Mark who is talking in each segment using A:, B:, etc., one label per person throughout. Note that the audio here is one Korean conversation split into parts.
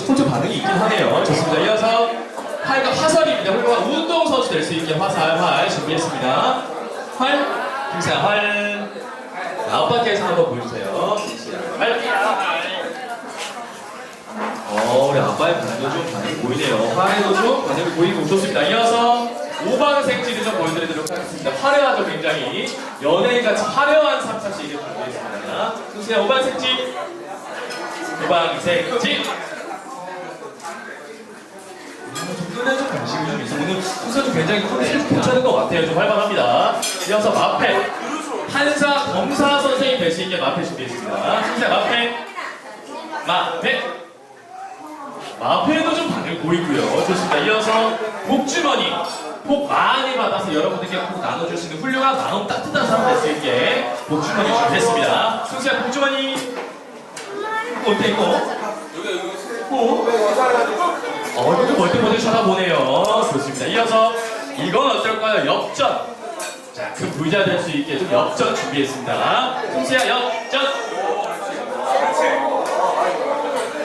A: 스포츠 반응이 있긴 하네요. 좋습니다. 이어서 활과 화살입니다. 훌륭한 운동선수 될 수 있게 화살, 활 준비했습니다. 활, 김세아 활. 앞바퀴에서 한번 보여주세요. 활. 어, 우리 아빠의 반응도 좀 반응이 보이네요. 활에도 좀 반응이 보이고 좋습니다. 이어서 5번 생지를 좀 보여드리도록 하겠습니다. 화려하죠, 굉장히. 연예인같이 화려한 3, 4, 7을 준비했습니다. 승수야, 5번 생지. 5번 생지. 관심이 좀 있어. 오늘 순서 좀 굉장히 컨셉이 괜찮은 것 같아요. 좀 활발합니다. 이어서 마페. 한사 검사 선생님 있게 마페 준비했습니다. 순서 마페. 마페. 마페도 좀 반응이 보이고요. 좋습니다. 이어서 복주머니. 복 많이 받아서 여러분들께 복 나눠줄 수 있는 훌륭한 마음 따뜻한 사람 될 수 있게 복주머니 준비했습니다. 순수야 복주머니. 어때 이거? 어? 어, 이거 멀뚱멀뚱 쳐다보네요. 이어서 이건 어떨까요? 역전. 자, 그 부자 될 수 있게 좀 역전 준비했습니다. 송수야 역전.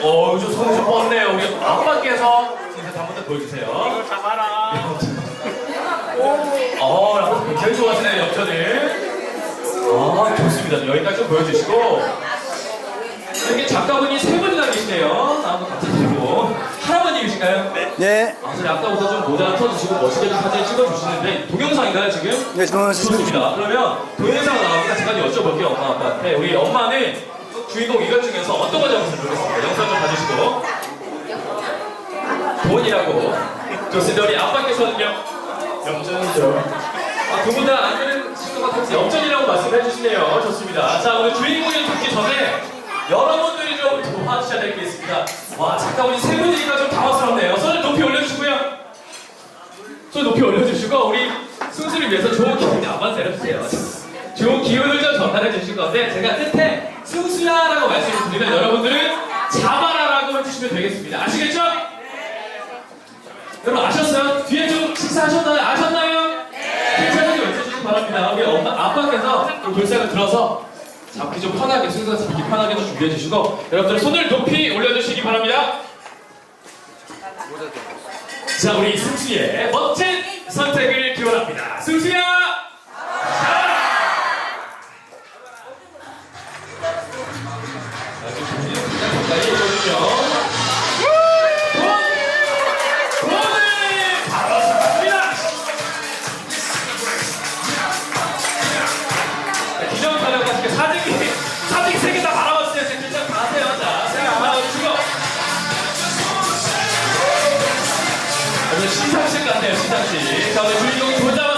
A: 어, 좀 손이 좀 뻗네요. 우리 아빠께서 진짜 한번 더 보여주세요.
B: 잡아라.
A: 어, 아빠 굉장히 좋아하시네요, 역전을. 아, 좋습니다. 여기까지 좀 보여주시고. 여기 작가분이 세 분이나 계시네요. 나하고 같이 들고. 할아버님이신가요? 네.
C: 네,
A: 아, 저희 아까부터 좀 모자 쳐주시고 멋있게 좀 사진 찍어주시는데 동영상인가요 지금?
C: 네, 저는
A: 좋습니다. 그러면 동영상 나오니까 제가 좀 여쭤볼게요 엄마 아빠한테 우리 엄마는 주인공 이것 중에서 어떤 거 잡으시면 좋겠습니다. 영상 좀 봐주시고 돈이라고 좋습니다. 우리 아빠께서는요?
B: 영전이죠.
A: 아, 두 분 다 안되는 친구가 같이 역전이라고 말씀해 주시네요. 좋습니다. 자, 오늘 주인공을 듣기 전에 여러분들이 좀 도와주셔야 될 게 있습니다. 와, 잠깐만 세 분이니까 좀 당황스럽네요. 손을 높이 올려주시고요. 손 높이 올려주시고 우리 순수를 위해서 좋은 기운이 한번 내려주세요. 좋은 기운을 좀 전달해 주실 건데 제가 끝에 승수야라고 말씀을 드리면 여러분들은 잡아라라고 해주시면 되겠습니다. 아시겠죠? 여러분 아셨어요? 뒤에 좀 식사하셨나요? 아셨나요? 괜찮은지 외쳐주시기 바랍니다. 우리 엄마, 아빠께서 좀 돌ság을 들어서 잡기 좀 편하게, 순서 잡기 편하게 좀 준비해 주시고 여러분들 손을 높이 올려주시기 바랍니다. 자, 우리 승수의 멋진 선택을 기원합니다. 승수야! 자, 지금 본인은 가장 가까이 있거든요. 시상식 같아요, 시상식. 자, 우리 조자